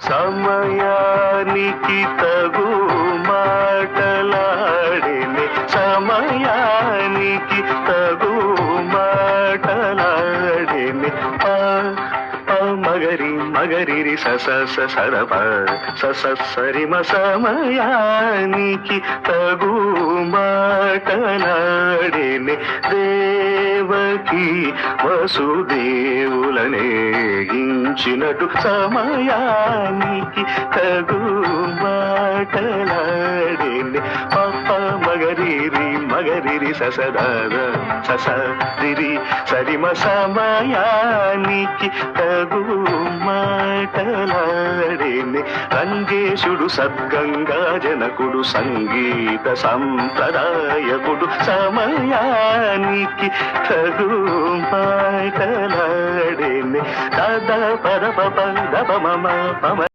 సమయానికి తగు మాటలాడిని సమయానికి తగు మాటలాడిని ఆ మగరి మగరిరి సస సరప సస సరిమ సమయానికి తగు మాటలాడిని దేవకి వసుదేవ ఇంచినట్టు సమయానికి తగు మాటలాడిని పప్ప మగరిరి మగరిరి ససదాద సస సరిమ సమయానికి తగు మాటలాడిని రంగేశుడు సద్గంగా జనకుడు సంగీత సంప్రదాయకుడు సమయానికి తగు మాటలాడిని పద పద పద దప మమ